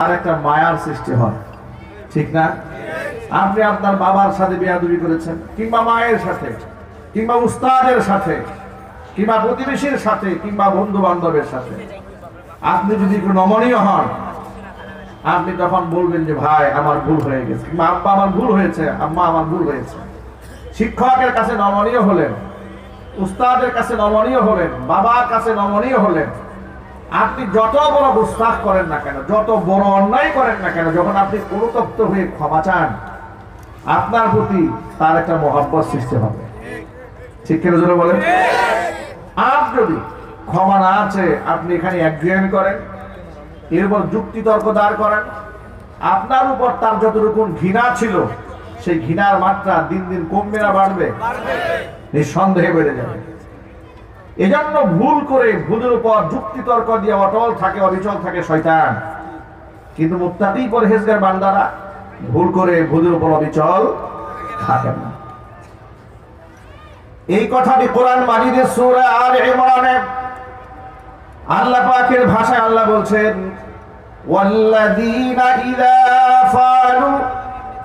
আর একটা মায়ার সৃষ্টি হয়। ঠিক না? আপনি আপনার বাবার সাথে বিয়াদুবি করেছেন, কিংবা মায়ের সাথে, কিংবা উস্তাদের সাথে, কিংবা প্রতিবেশীর সাথে, কিংবা বন্ধু বান্ধবের সাথে। আপনি যদি একটু নমনীয় হন, আপনি তখন বলবেন যে, ভাই, আমার ভুল হয়ে গেছে। কিংবা, আব্বা, আমার ভুল হয়েছে। আম্মা, আমার ভুল হয়েছে। শিক্ষকের কাছে নমনীয় হলেন, উস্তাদের কাছে নমনীয় হলেন, বাবার কাছে নমনীয় হলেন আপনি যত বড় গুস্তাখ করেন না কেন, যত বড় অন্যায় করেন না কেন, যখন আপনি অনুতপ্ত হয়ে ক্ষমা চান, আপনার প্রতি তার একটা মহাব্বত সৃষ্টি হবে। ঠিক কেন জন্য বলেন? আর যদি ক্ষমা না আছে আপনি এখানে একগ্রিয়ামি করেন এরপর যুক্তি তর্ক দাঁড় করেন, আপনার উপর তার যতটুকু ঘৃণা ছিল, সেই ঘৃণার মাত্রা দিন দিন কমবে না, বাড়বে। নিঃসন্দেহে বেড়ে যাবে। এজন্য ভুল করে ভুলের উপর যুক্তি তর্ক দিয়ে অটল থাকে, অবিচল থাকে শয়তান। কিন্তু মুক্তাতেই পরহেজগার বান্দারা ভুল করে ভুলের উপর অবিচল থাকে না। এই কথাটি কোরআন মাজিদের সৌরা আর ইমরানে আল্লাহ পাকের ভাষায় আল্লাহ বলছেন, ওয়াল্লাযীনা ইযা ফালু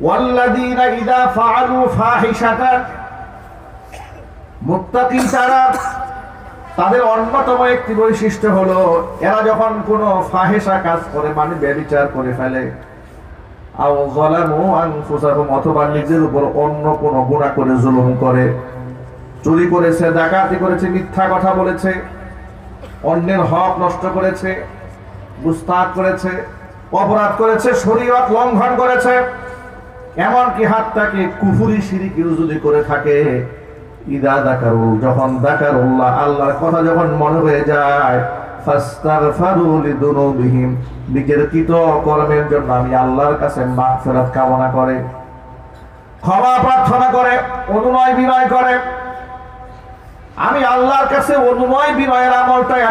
والذين إذا فعلوا فاحشة মুত্তাকি তারা তাদের অন্যতম একটি বৈশিষ্ট্য হলো এরা যখন কোনো ফাহেসা কাজ করে মানে ব্যবিচার করে ফেলে আও যালামু আনফুসাহুম অথবা নিজের উপর অন্য কোনো গুনাহ করে জুলুম করে চুরি করেছে ডাকাতি করেছে মিথ্যা কথা বলেছে অন্যের হক নষ্ট করেছে গুস্তাক করেছে অপরাধ করেছে শরীয়ত লঙ্ঘন করেছে এমনকি হাতটাকে কুফুরি সিরিকিও যদি করে থাকে, ইদা দাকারু, যখন দাকারুল্লাহ আল্লাহর কথা যখন মনে হয়ে যায় আল্লাহর প্রার্থনা করে, অনুনয় বিনয় করে। আমি আল্লাহর কাছে বিনয়ের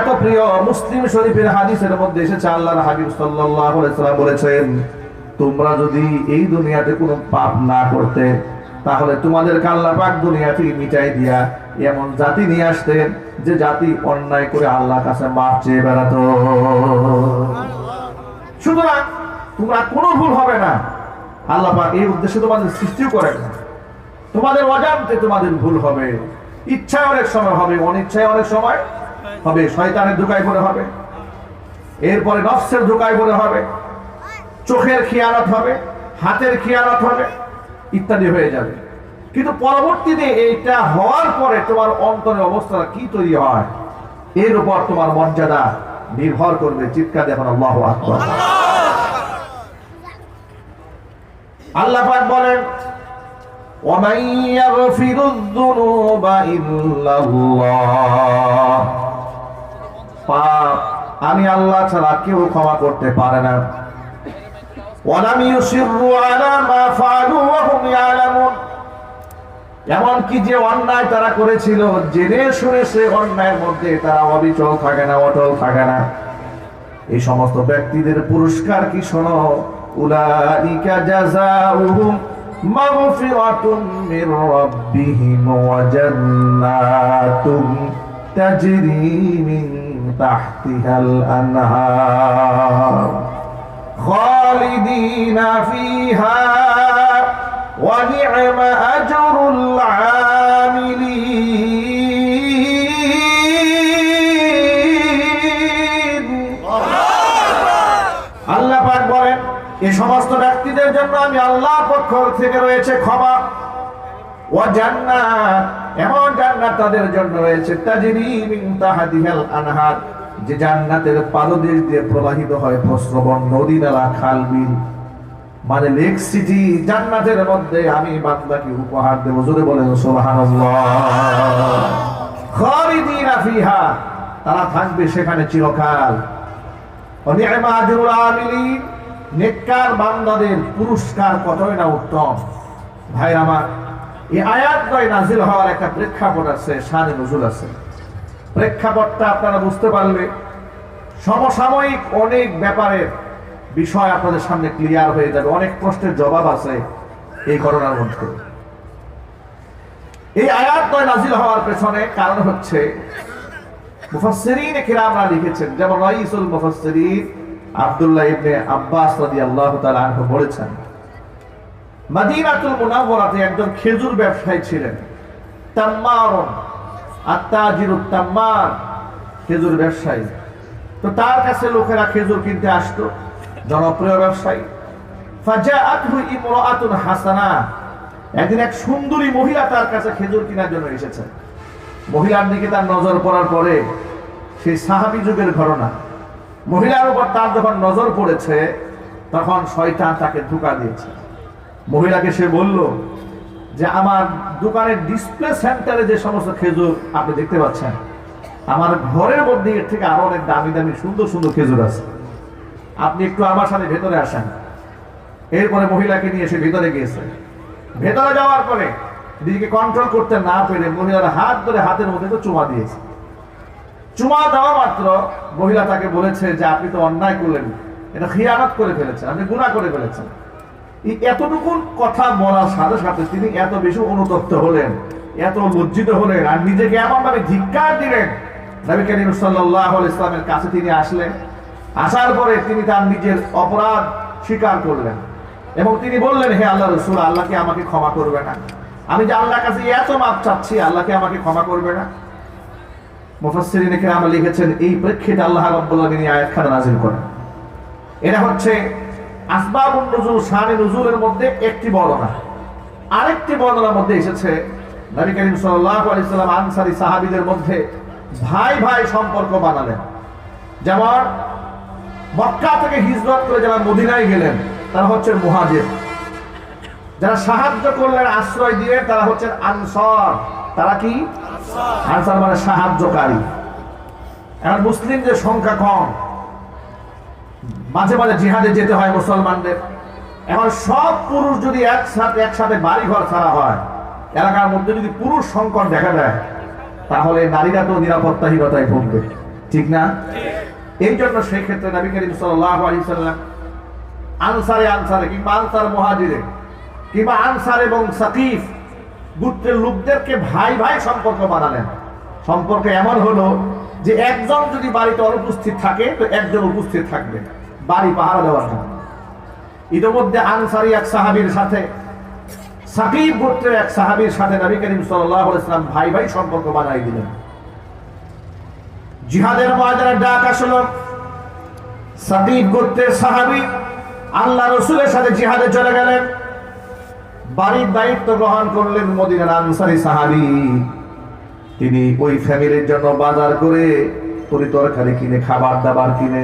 এত প্রিয়, মুসলিম শরীফের হাদিসের মধ্যে এসেছে, আল্লাহর হাবিব বলেছেন তোমরা যদি এই দুনিয়াতে কোনো পাপ না করতে, তাহলে তোমাদের আল্লাহ পাক দুনিয়া থেকে মিটাই দিয়া এমন জাতি নিয়ে আসতেন যে জাতি অন্যায় করে আল্লাহ কাছে মাপ চেয়ে বেড়াতো। সুতরাং তোমরা কোনো ভুল হবে না। আল্লাহ পাক এই উদ্দেশ্যে তোমাদের সৃষ্টিও করেন। না তোমাদের অজান্তে তোমাদের ভুল হবে। ইচ্ছায় অনেক সময় হবে, অনিচ্ছায় অনেক সময় হবে। শয়তানের ধোকায় পড়ে হবে। এরপরে নফসের ধোকায় পড়ে হবে। চোখের খেয়ালত হবে হাতের খেয়ালত হবে ইত্যাদি হয়ে যাবে কিন্তু পরবর্তীতে এইটা হওয়ার পরে তোমার অন্তরের অবস্থা কি তৈরি হয় এর উপর তোমার মর্যাদা নির্ভর করবে চিৎকার দেখুন আল্লাহ আকবার আল্লাহ পাক বলেন ومن يغفر الذنوب إلا الله পাপ আমি আল্লাহ ছাড়া কেউ ক্ষমা করতে পারে না ولم يصروا على ما فعلوا وهم يعلمون এমনকি যে অন্যায় তারা করেছিল জেনে শুনে সে অন্যায়ের মধ্যে তারা অবিচল থাকে না অটল থাকে না এই সমস্ত ব্যক্তিদের পুরস্কার কি শোনো উলাইকা জাযাউহুম মাগফিরাতুম মির রাব্বিহিম ওয়া জান্নাতুম তাজরি মিন তাহতিহাল আনহার خالدين فيها ونعم أجر العاملين আল্লাহ পাক বলেন এই সমস্ত ব্যক্তিদের জন্য আমি আল্লাহর পক্ষ থেকে রয়েছে ক্ষমা ও জান্নাত এমন জান্নাত তাদের জন্য রয়েছে তাজরি মিন তাহতিহাল আনহার যে জান্নাতের পাদদেশ দিয়ে প্রবাহিত হয় প্রশ্রবণ নদী নালা খাল, বিল মানে লেক সিটি, জান্নাতের মধ্যে আমি বান্দাকে উপহার দেব। জোরে বলেন, সুবহানাল্লাহ। তারা থাকবে সেখানে চিরকাল। নেককার বান্দাদের পুরস্কার কতই না উত্তম। ভাই আমার, এই আয়াত নয় নাজিল হওয়ার একটা প্রেক্ষাপট আছে সানে নজুল আছে। প্রেক্ষাপটটা আপনারা বুঝতে পারলে সমসাময়িক অনেক ব্যাপারের বিষয় আপনাদের সামনে ক্লিয়ার হয়ে যাবে। অনেক প্রশ্নের জবাব আছে এই ঘটনার মধ্যে। এই আয়াত নয় নাজিল হওয়ার পেছনে কারণ হচ্ছে মুফাসসিরিন লিখেছেন, যেমন রাইসুল মুফাসসিরিন আব্দুল্লাহ ইবনে আব্বাস রাদিয়াল্লাহু তাআলা আনহু বলেছেন, মদিনাতুল মুনাওয়ারাতে একজন খেজুর ব্যবসায়ী ছিলেন, তাম্মারুন আত্তাজিরুত তাম্মার, খেজুর ব্যবসায়ী। তো তার কাছে লোকেরা খেজুর কিনতে আসতো, জনপ্রিয় ব্যবসায়ী। হাসানা, একদিন এক সুন্দরী মহিলা তার কাছে খেজুর কেনার জন্য এসেছে। মহিলার দিকে তার নজর পড়ার পরে সেই সাহাবি যুগের ঘটনা। মহিলার উপর তার যখন নজর পড়েছে, তখন শয়তান তাকে ধোকা দিয়েছে। মহিলাকে সে বলল যে আমার দোকানের ডিসপ্লে সেন্টারে যে সমস্ত খেজুর আপনি দেখতে পাচ্ছেন, আমার ঘরের মধ্যে এর থেকে আরও অনেক দামি দামি সুন্দর সুন্দর খেজুর আছে। আপনি একটু আমার সাথে ভেতরে আসেন। এরপরে মহিলাকে নিয়ে এসে ভেতরে গিয়েছে। ভেতরে যাওয়ার পরে নিজেকে কন্ট্রোল করতে না পেরে মহিলার হাত ধরে হাতের মধ্যে তো চুমা দিয়েছে। চুমা দেওয়া মাত্র মহিলা তাকে বলেছে যে, আপনি তো অন্যায় করলেন। এটা খিয়ানত করে ফেলেছেন। আপনি গুণা করে ফেলেছেন। এতটুকু কথা বলার সাথে সাথে তিনি এত বেশি অনুতপ্ত হলেন, এত লজ্জিত হলেন আর নিজেকে এমন ভাবে ধিক্কার দিলেন। নবী করিম আলাইহি ইসলামের কাছে তিনি আসলেন। আসার পরে তিনি তার নিজের অপরাধ স্বীকার করলেন এবং তিনি বললেন, হে আল্লাহ রসুল আল্লাহকে আমাকে ক্ষমা করবে না? আমি যে আল্লাহর কাছে এত মাপ চাচ্ছি আল্লাহকে আমাকে ক্ষমা করবে না? মুফাসসিরিন কেরাম লিখেছেন, এই প্রেক্ষিতে আল্লাহ রাব্বুল আলামিন এই আয়াতখানা নাযিল করেন। এটা হচ্ছে আসবাবুন নুজুল শানে নুজুলের মধ্যে একটি বর্ণনা। আরেকটি বর্ণনার মধ্যে এসেছে নবী করিম সাল্লাম আনসারী সাহাবীদের মধ্যে ভাই ভাই সম্পর্ক বানালেন। যেমন মক্কা থেকে হিজরত করে যারা মদিনায় গেলেন তারা হচ্ছে মুহাজির। যারা সাহায্য করলেন আশ্রয় দিয়ে তারা হচ্ছেন আনসার। তারা কি? আনসার মানে সাহায্যকারী। এখন মুসলিমদের সংখ্যা কম। মাঝে মাঝে জিহাদে যেতে হয় মুসলমানদের। এখন সব পুরুষ যদি একসাথে একসাথে বাড়ি ঘর ছাড়া হয়, এলাকার মধ্যে যদি পুরুষ সংকট দেখা দেয়, তাহলে নারীরা তো নিরাপত্তাহীনতায় ভুগবে। ঠিক না? এই জন্য সেই ক্ষেত্রে নবী করিম সাল্লাম আনসারে আনসারে কিংবা আনসার মহাজিরে কিংবা আনসার এবং সাকিফ গুত্রের লোকদেরকে ভাই ভাই সম্পর্ক বানালেন। সম্পর্ক এমন হলো যে একজন যদি বাড়িতে অনুপস্থিত থাকে, তো একজন উপস্থিত থাকবে। বাড়ি পাহারা দেওয়ার জন্য। ইতিমধ্যে আনসারি এক সাহাবীর সাথে, সাকিব গোত্রের এক সাহাবীর সাথে নবী করিম সাল্লাম ভাই ভাই সম্পর্ক বানাই দিলেন। জিহাদের ময়দানে ডাক আসলো। সাকিব গোত্রের সাহাবী আল্লাহ রসুলের সাথে জিহাদে চলে গেলেন। বাড়ির দায়িত্ব গ্রহণ করলেন মদিনার আনসারি সাহাবী। তিনি ওই ফ্যামিলির জন্য বাজার করে তরি তরকারি কিনে খাবার দাবার কিনে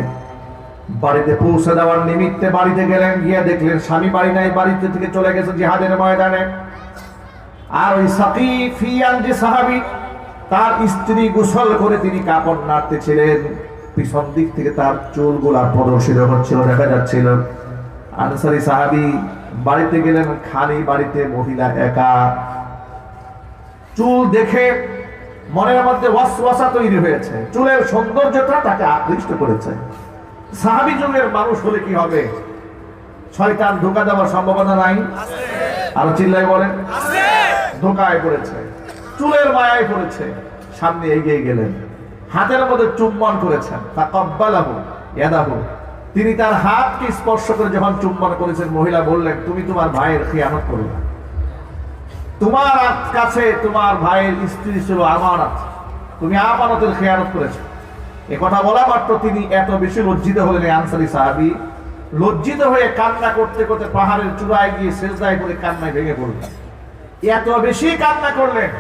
বাড়িতে পৌঁছে দেওয়ার নিমিত্তে বাড়িতে গেলেন, গিয়ে দেখলেন স্বামী বাড়ি নাই, বাড়িতে থেকে চলে গেছে জিহাদের ময়দানে। আর ওই সাকিফিয়ান যে সাহাবী, তার স্ত্রী গোসল করে তিনি কাপড় নাড়তেছিলেন। পিছন দিক থেকে তার চুলগুলা প্রদর্শিত হচ্ছিল, দেখা যাচ্ছিল। আনসারি সাহাবী বাড়িতে গেলেন, খালি বাড়িতে মহিলা একা। চুল দেখে মনের মধ্যে ওয়াসওয়াসা তৈরি হয়েছে। চুলের সৌন্দর্যটা তাকে আকৃষ্ট করেছে। সাহাবি যুগের মানুষ হলে কি হবে? শয়তান ধোকা দেওয়ার সম্ভাবনা নাই? আরও চিল্লাই বলেন। ধোকায় পড়েছে, চুলের মায়ায় পড়েছে, সামনে এগিয়ে গেলেন। হাতের মধ্যে চুম্বন করেছেন। তা কব্বালাহু ইয়াদাহু। তিনি তার হাতকে স্পর্শ করে যখন চুম্বন করেছেন, মহিলা বললেন, তুমি তোমার ভাইয়ের খেয়ানত করো না। তোমার কাছে তোমার ভাইয়ের স্ত্রী ছিল আমানত। তুমি আমানতের খেয়ানত করেছ। এ কথা বলা মাত্র তিনি এত বেশি লজ্জিত হলেন আনসারি সাহাবি। লজ্জিত হয়ে কান্না করতে করতে পাহাড়ের চূড়ায় গিয়ে শেষদায় করে কান্নায় ভেঙে পড়লেন। এত বেশি কান্না করলেন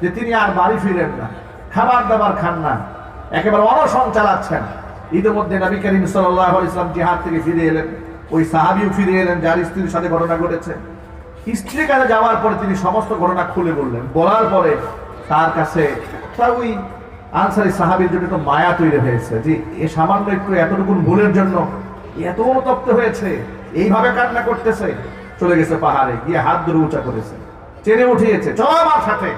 যে তিনি আর বাড়ি ফিরেন না, খাবার দাবার খান না, একেবারে অনশন চালাচ্ছেন। ইতিমধ্যে নবী করিম সাল্লাহ ইসলাম জিহাদ থেকে ফিরে এলেন, ওই সাহাবিও ফিরে এলেন, যার স্ত্রীর সাথে ঘটনা ঘটেছে। স্ত্রীর কাছে যাওয়ার পরে তিনি সমস্ত ঘটনা খুলে বললেন। বলার পরে তার কাছে তা ওই আনসারি সাহাবির জন্য একটু মায়া তৈরি হয়েছে। যে এ সামান্য একটু এতটুকু ভুলের জন্য এত অনুতপ্ত হয়েছে, এইভাবে কান্না করতেছে, চলে গেছে পাহাড়ে, গিয়ে হাত ধরে উঁচা করেছে। চেনে উঠিয়েছে, চলো আমার সাথে।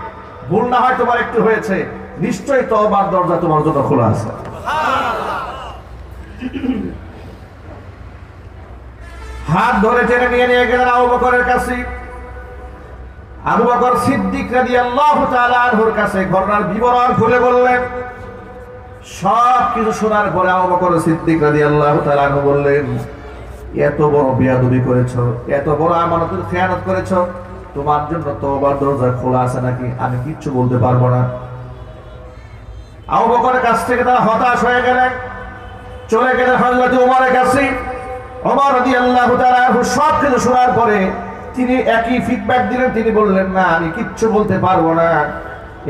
ভুল না হয় তোমার একটু হয়েছে। নিশ্চয়ই তবার দরজা তোমার জন্য খোলা আছে। হাত ধরে টেনে নিয়ে নিয়ে গেলেন আবু বকরের কাছে। আবু বকর সিদ্দিক রাদিয়াল্লাহু তাআলা আনহুর কাছে ঘটনার বিবরণ খুলে বললেন। সব কিছু শোনার পরে আবু বকর সিদ্দিক রাদিয়াল্লাহু তাআলা আনহু বললেন, এত বড় বেয়াদবি করেছ, এত বড় আমানতের খেয়ানত করেছ, তোমার জন্য তওবার দরজা খোলা আছে নাকি? আমি কিচ্ছু বলতে পারব না। আবু বকরের কাছ থেকে তারা হতাশ হয়ে গেলেন। চলে গেলেন হযরত ওমরের কাছে। ওমর রাদিয়াল্লাহু তাআলা আনহু সব কিছু শোনার পরে তিনি একই ফিডব্যাক দিলেন, তিনি বললেন, না, আমি কিচ্ছু বলতে পারব না।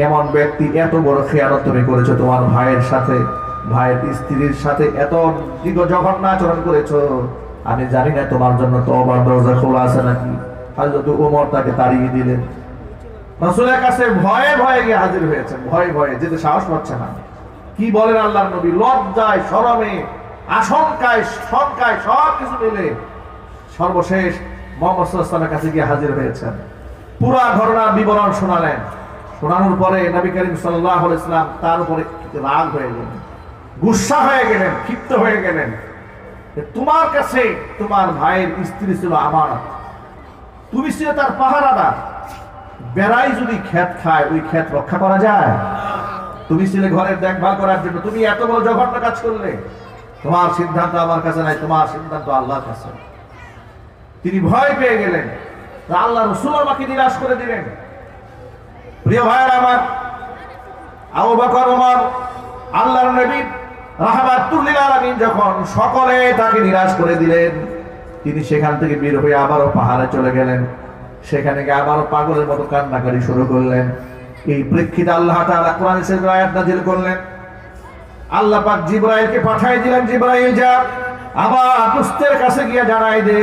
এমন ব্যক্তি এত বড় খেয়ানত তুমি করেছ তোমার ভাইয়ের সাথে, ভাইয়ের স্ত্রীর সাথে, এত দীর্ঘ জঘন্য আচরণ করেছ। আমি জানি না তোমার জন্য তওবার দরজা খোলা আছে নাকি। হযরত ওমর তাকে তাড়িয়ে দিলেন। রাসূলের কাছে ভয়ে ভয়ে গিয়ে হাজির হয়েছেন, ভয়ে ভয়ে, যেতে সাহস পাচ্ছে না। কি বলেন আল্লাহর নবী? লজ্জায় শরমে আশঙ্কায়, শঙ্কায় সব কিছু মিলে সর্বশেষ মোহাম্মদ কাছে গিয়ে হাজির হয়েছেন। ঘটনার বিবরণ শোনালেন। শোনানোর পরে নবী করিম সাল্লাল্লাহু আলাইহি সাল্লাম তার উপরে রাগ হয়ে গেলেন। গুসা হয়ে গেলেন, ক্ষিপ্ত হয়ে গেলেন। তোমার কাছে তোমার ভাইয়ের স্ত্রী ছিল আমানত তুমি ছিল তার পাহারাদার। বেড়াই যদি ক্ষেত খায়, ওই ক্ষেত রক্ষা করা যায়। তুমি ছিলে ঘরের দেখভাল করার জন্য। তুমি এত বড় জঘন্য কাজ করলে। তোমার সিদ্ধান্ত আমার কাছে নাই, তোমার সিদ্ধান্ত আল্লাহর কাছে। তিনি ভয় পেয়ে গেলেন। আল্লাহ রসুল আমাকে নিরাশ করে দিলেন। প্রিয় ভাইয়ের আমার, আবু বকর ওমর আল্লাহর যখন সকলে তাকে নিরাশ করে দিলেন, তিনি সেখান থেকে বের হয়ে আবারও পাহাড়ে চলে গেলেন। সেখানে গিয়ে আবারও পাগলের মতো কান্নাকারি শুরু করলেন। এই প্রেক্ষিতে আল্লাহ তাআলা কোরআন আয়াত করলেন। আল্লাহ পাক জিব্রাইলকে পাঠিয়ে দিলেন, জিব্রাইল যা আবার দুস্তের কাছে গিয়ে জানাই দে।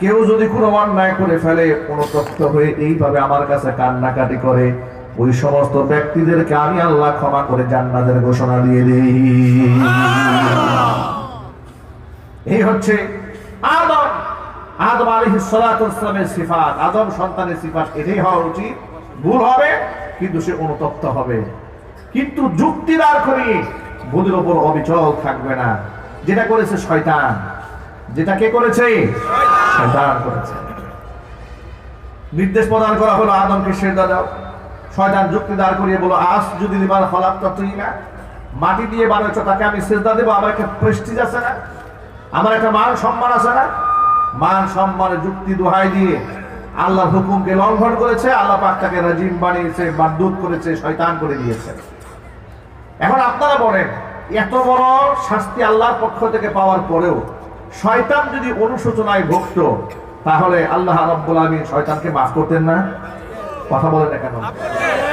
কেউ যদি কোনো অন্যায় করে ফেলে, অনুতপ্ত হয়ে এইভাবে আমার কাছে কান্নাকাটি করে, ওই সমস্ত ব্যক্তিদেরকে আমি আল্লাহ ক্ষমা করে জান্নাতের ঘোষণা দিয়ে দিই। এই হচ্ছে আদম। আদম আলাইহিস সালাতু সিফাত। আদম সন্তানের সিফাত এটাই হওয়া উচিত। ভুল হবে, কিন্তু সে অনুতপ্ত হবে। কিন্তু যুক্তি দাঁড় করিয়ে ভুলের ওপর অবিচল থাকবে না। যেটা করেছে শয়তান, যেটা কে করেছে? শয়তান করেছে। নির্দেশ প্রদান করা হলো আদমকে সেজদা দাও। শয়তান যুক্তি দাঁড় করিয়ে বলো, আজ যদি লিবার ফলাপ তুই না, মাটি দিয়ে বানাচ্ছ তাকে আমি সেজদা দেবো, আমার একটা প্রেস্টিজ আছে না? আমার একটা মান সম্মান আছে না? মান সম্মানের যুক্তি দোহাই দিয়ে আল্লাহর হুকুমকে লঙ্ঘন করেছে, আল্লাহ পাক তাকে রাজিম বানিয়েছে বাদ্যুত করেছে, শয়তান করে দিয়েছে। এখন আপনারা বলেন, এত বড় শাস্তি আল্লাহর পক্ষ থেকে পাওয়ার পরেও শয়তান যদি অনুশোচনায় ভুগত তাহলে আল্লাহ রাব্বুল আলামিন শয়তানকে মাফ করতেন না? কথা বলেন না কেন?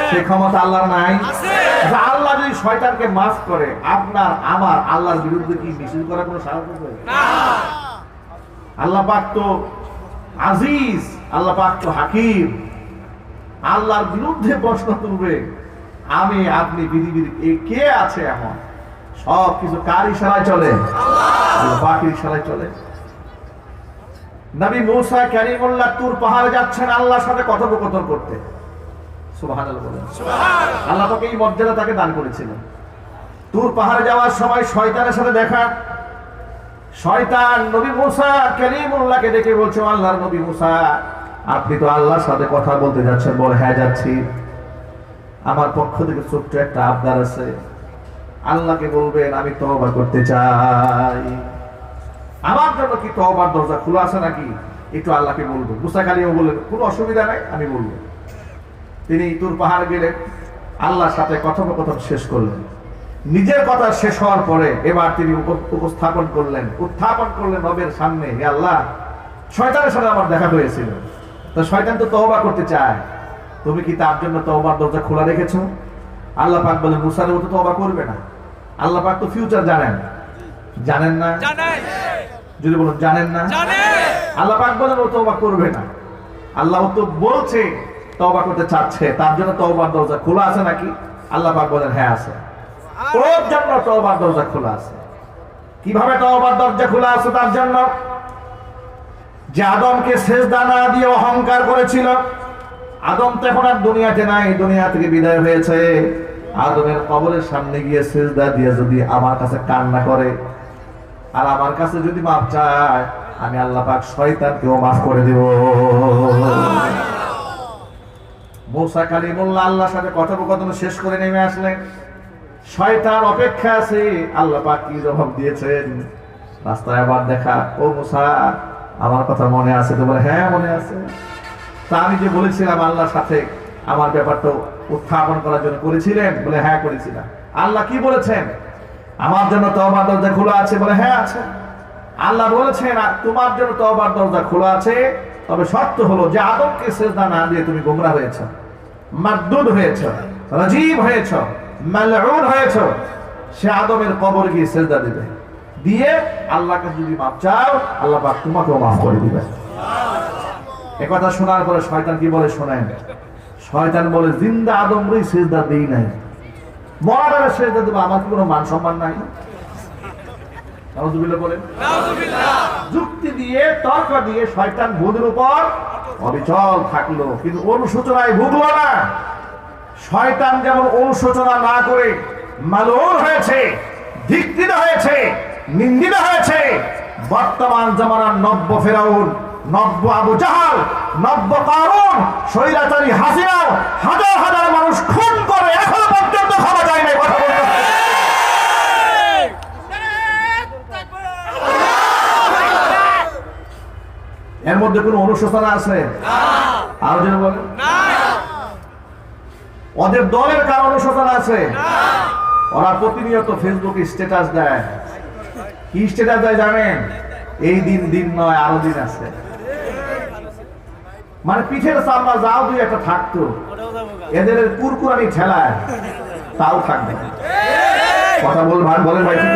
সেই ক্ষমতা আল্লাহর নাই। আচ্ছা, আল্লাহ যদি শয়তানকে মাফ করে আপনার আমার আল্লাহর বিরুদ্ধে কি মিছিল করার কোনো আছে? আল্লাহ পাক তো আজিজ আল্লাহ পাক তো হাকিম। আল্লাহর বিরুদ্ধে প্রশ্ন তুলবে আমি আপনি এ কে আছে এমন? সব কিছু কার ইশারায় চলে? পাকের ইশারায় চলে। নবী মূসা কারিমুল্লাহ তুর পাহাড়ে যাচ্ছেন আল্লাহর সাথে কথোপকথন করতে। আল্লাহ তাকে এই মর্যাদা তাকে দান করেছিলেন। তুর পাহাড়ে যাওয়ার সময় শয়তানের সাথে দেখা। শয়তান নবী মুসা কালিমুল্লাহকে দেখে বলছে আল্লাহর নবী মুসা আপনি তো আল্লাহর সাথে কথা বলতে যাচ্ছেন। বলে হ্যাঁ যাচ্ছি। আমার পক্ষ থেকে ছোট্ট একটা আবদার আছে। আল্লাহকে বলবেন, আমি তওবা করতে চাই। আমার জন্য কি তওবার দরজা খোলা আছে নাকি? একটু আল্লাহকে বলব মুসা কালিমও বললেন, কোনো অসুবিধা নাই, আমি বলব। তিনি তুর পাহাড় গেলেন, আল্লাহর সাথে কথোপকথন শেষ করলেন। নিজের কথা শেষ হওয়ার পরে এবার তিনি উপস্থাপন করলেন। উত্থাপন করলেন রবের সামনে, হে আল্লাহ, শয়তানের সাথে আমার দেখা হয়েছিল। তো শয়তান তো তওবা করতে চায়। তুমি কি তার জন্য তওবার দরজা খোলা রেখেছো? আল্লাহ পাক বলেন মুসার মতো তওবা করবে না। আল্লাহ পাক তো ফিউচার জানেন। জানেন না? যদি বলুন জানেন না? আল্লাহ পাক বলেন ও তওবা করবে না। আল্লাহ তো বলছে তওবা করতে চাচ্ছে তার জন্য তওবার দরজা খোলা আছে নাকি? আল্লাহ পাক বলেন হ্যাঁ আছে। ওর জন্য তওবার দরজা খোলা আছে। কীভাবে তওবার দরজা খোলা আছে তার জন্য? যে আদমকে শেষ দানা দিয়ে অহংকার করেছিল আদম তো এখন আর দুনিয়াতে নাই দুনিয়া থেকে বিদায় হয়েছে। আদমের কবরের সামনে গিয়ে সেজদা দিয়ে যদি আমার কাছে কান্না করে, আর আমার কাছে যদি মাপ চায়, আমি আল্লাহ পাক শয়তানকেও মাফ করে দেব। মৌসা কালিমুল্লাহ আল্লাহর সাথে কথোপকথন শেষ করে নেমে আসলেন। শয়তান অপেক্ষা আছে, আল্লাহ পাক কি জবাব দিয়েছেন? রাস্তায় আবার দেখা, ও মুসা, আমার কথা মনে আছে? তো বলে হ্যাঁ মনে আছে। তা আমি যে বলেছিলাম আল্লাহর সাথে, আমার ব্যাপারটা উত্থাপন করার জন্য করেছিলেন? বলে হ্যাঁ করেছিলাম। আল্লাহ কি বলেছেন? আমার জন্য তওবার দরজা খোলা আছে। বলে হ্যাঁ আছে। আল্লাহ বলেছেন তোমার জন্য তওবার দরজা খোলা আছে। তবে শর্ত হলো যে আদমকে সেজদা না দিয়ে তুমি গোমরা হয়েছ, মারদুদ হয়েছ, রাজীব হয়েছ, মালউন হয়েছ। সে আদমের কবর গিয়ে সেজদা দিবে। দিয়ে আল্লাহ আল্লাহকে যদি মাপ চাও, আল্লাহ তোমাকেও মাফ করে দিবে একথা শোনার পরে শয়তান কি বলে, শোনেন? শয়তান বলে জিন্দা আদমরই সেজদা দেই নাই। মরাটারে সেজদা দেবো আমার কোনো মান সম্মান নাই? বলেন। যুক্তি দিয়ে তর্ক দিয়ে শয়তান ভূতের উপর অবিচল থাকল। কিন্তু অনুশোচনায় ভুগলো না। শয়তান যেমন অনুশোচনা না করে মালুর হয়েছে ধিক্কৃত হয়েছে নিন্দিত হয়েছে বর্তমান জামানার নব্য ফেরাউন নব্য আবু জাহাল, নব্য কারণ হাসিনাও হাজার হাজার মানুষ খুন করে পর্যন্ত খাওয়া যায় না কথা বলতে এর মধ্যে কোনো অনুশোচনা আছে? আরও যেন বলেন। ওদের দলের কার অনুশোচনা আছে? ওরা প্রতিনিয়ত ফেসবুকে স্ট্যাটাস দেয়। কি স্ট্যাটাস দেয় জানেন? এই দিন দিন নয়, আরও দিন আছে। মানে পিঠের সামনা যাও দুই একটা থাকতো এদের কুরকুরানি ঠেলায় তাও থাকবে কথা বল ভাই বলেন ভাই ঠিক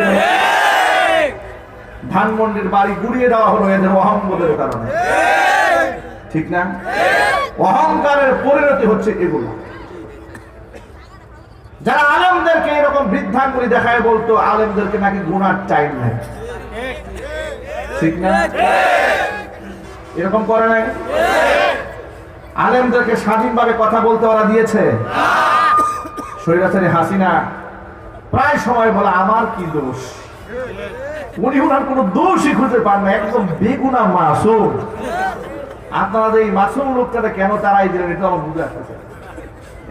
ধানমন্ডির বাড়ি গুড়িয়ে দেওয়া হলো এদের অহংবোধের কারণে। ঠিক না? অহংকারের পরিণতি হচ্ছে এগুলো। যারা আলেমদেরকে এরকম বৃদ্ধাঙ্গুলি দেখায় বলতো আলেমদেরকে নাকি গুণার টাইম নেই। ঠিক না? এরকম করে নাই? আলেমদেরকে স্বাধীনভাবে কথা বলতে ওরা দিয়েছে। হাসিনা। প্রায় সময় বলে আমার কি দোষ? উনি ওনার কোনো দোষই খুঁজে পান না একদম বেগুনা মাসুম। আপনারা এই মাসুম লোকটাকে কেন তারাই দিলেন এটা আমার বুঝে আসতেছে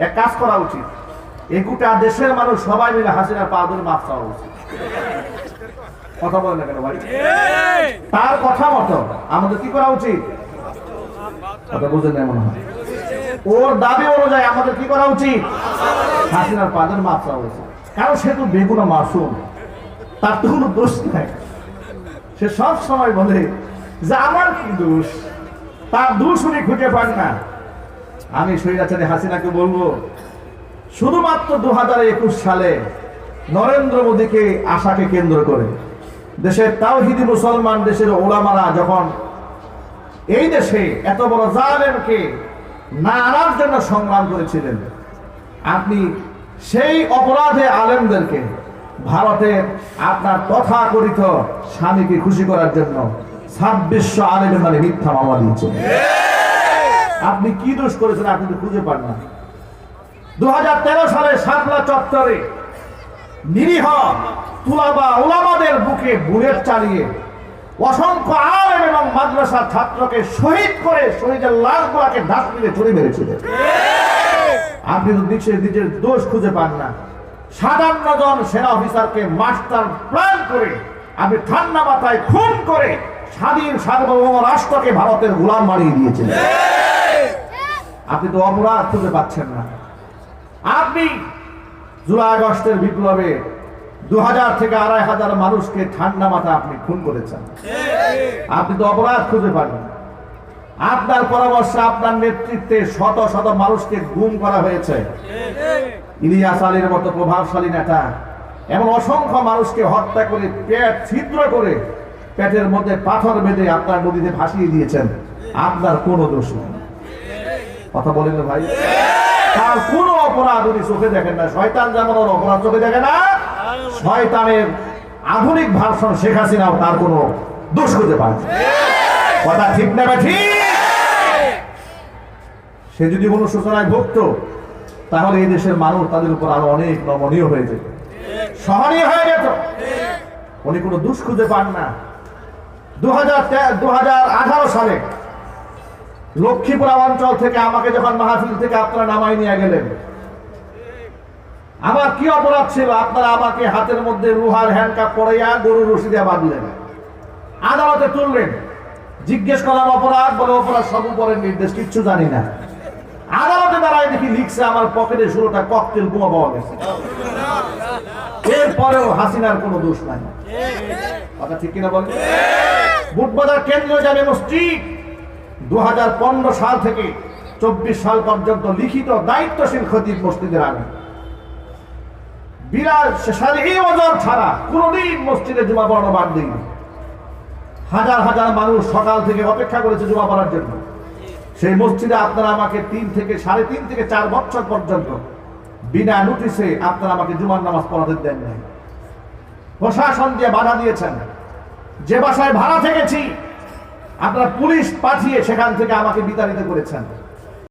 এক কাজ করা উচিত। এই গোটা দেশের মানুষ সবাই মিলে হাসিনার পা ধরে মাপ চাওয়া উচিত। কথা বলেন না কেন ভাই? তার কথা মতো আমাদের কি করা উচিত? কথা বুঝেন হয়। ওর দাবি অনুযায়ী আমাদের কি করা উচিত? হাসিনার পাদের কারণ সে তো বেগুনা মাসুম। তার তো কোনো দোষ নাই। সে সব সময় বলে যে আমার কি দোষ? তার দোষ উনি খুঁজে পান না। আমি সৈরাচারী হাসিনাকে বলব, শুধুমাত্র দু হাজার একুশ সালে নরেন্দ্র মোদীকে আশাকে কেন্দ্র করে দেশের তাওহিদি মুসলমান দেশের ওলামারা যখন এই দেশে এত বড় জালেমকে না জন্য সংগ্রাম করেছিলেন। আপনি সেই অপরাধে আলেমদেরকে ভারতের আপনার তথা তথাকথিত স্বামীকে খুশি করার জন্য ছাব্বিশশো আলেমের মানে মিথ্যা মামলা দিয়েছেন। আপনি কি দোষ করেছেন আপনি তো খুঁজে পান না। দু হাজার তেরো সালে সাতলা চত্বরে নিরীহ তুলাবা ওলামাদের বুকে বুলেট চালিয়ে অসংখ্য আলেম এবং মাদ্রাসার ছাত্রকে শহীদ করে শহীদের লাশগুলাকে ডাস্টবিনে চুরি মেরেছিলেন। আপনি তো নিজের নিজের দোষ খুঁজে পান না। সাতান্ন জন সেনা অফিসারকে মাস্টার প্ল্যান করে আপনি ঠান্ডা মাথায় খুন করে স্বাধীন সার্বভৌম রাষ্ট্রকে ভারতের গোলাম বানিয়ে দিয়েছিলেন আপনি তো অপরাধ খুঁজে পাচ্ছেন না। আপনি জুলাই আগস্টের বিপ্লবে দু হাজার থেকে আড়াই হাজার মানুষকে ঠান্ডা মাথা আপনি খুন করেছেন। আপনি তো অপরাধ খুঁজে পান আপনার পরামর্শে আপনার নেতৃত্বে শত শত মানুষকে গুম করা হয়েছে। ইলিয়াস আলীর মতো প্রভাবশালী নেতা এমন অসংখ্য মানুষকে হত্যা করে পেট ছিদ্র করে পেটের মধ্যে পাথর বেঁধে আপনার নদীতে ভাসিয়ে দিয়েছেন। আপনার কোনো দোষ নেই। কথা বলেন ভাই। তার কোনো অপরাধ উনি চোখে দেখেন না। শয়তান যেমন অপরাধ চোখে দেখে না শয়তানের আধুনিক ভার্সন শেখ হাসিনাও তার কোনো দোষ পায় না। কথা ঠিক না ঠিক? সে যদি কোনো সূচনায় ভুগত তাহলে এই দেশের মানুষ তাদের উপর আরও অনেক নমনীয় হয়ে যেত। সহনীয় হয়ে যেত। উনি কোনো দোষ খুঁজে পান না। দু হাজার সালে লক্ষ্মীপুরা অঞ্চল থেকে আমাকে যখন মাহফিল থেকে আপনারা নামাই নিয়ে গেলেন আমার কি অপরাধ ছিল? আপনারা আমাকে হাতের মধ্যে রুহার হ্যান্ডকাপ পড়াইয়া গরুর রশি দিয়ে বাঁধলেন। আদালতে তুললেন। জিজ্ঞেস করলাম অপরাধ বলে অপরাধ সব উপরের নির্দেশ, কিচ্ছু জানি না। আদালতে দাঁড়ায় দেখি লিখছে, আমার পকেটে ষোলোটা ককটেল বোমা পাওয়া গেছে। এরপরেও হাসিনার কোনো দোষ নাই। কথা ঠিক কিনা বল বুটবাজার কেন্দ্রীয় জামে মসজিদ দু হাজার পনেরো সাল থেকে চব্বিশ সাল পর্যন্ত লিখিত দায়িত্বশীল খতিব মসজিদের আগে বিরাট সাড়ে বছর ছাড়া কোনোদিন মসজিদে জুমা পড়ানো বাদ দিইনি। হাজার হাজার মানুষ সকাল থেকে অপেক্ষা করেছে জুমা পড়ার জন্য। সেই মসজিদে আপনারা আমাকে তিন থেকে সাড়ে তিন থেকে চার বছর পর্যন্ত বিনা নোটিশে আপনারা আমাকে জুমার নামাজ পড়াতে দেন নাই। প্রশাসন দিয়ে বাধা দিয়েছেন, যে বাসায় ভাড়া থেকেছি, আপনারা পুলিশ পাঠিয়ে সেখান থেকে আমাকে বিতাড়িত করেছেন।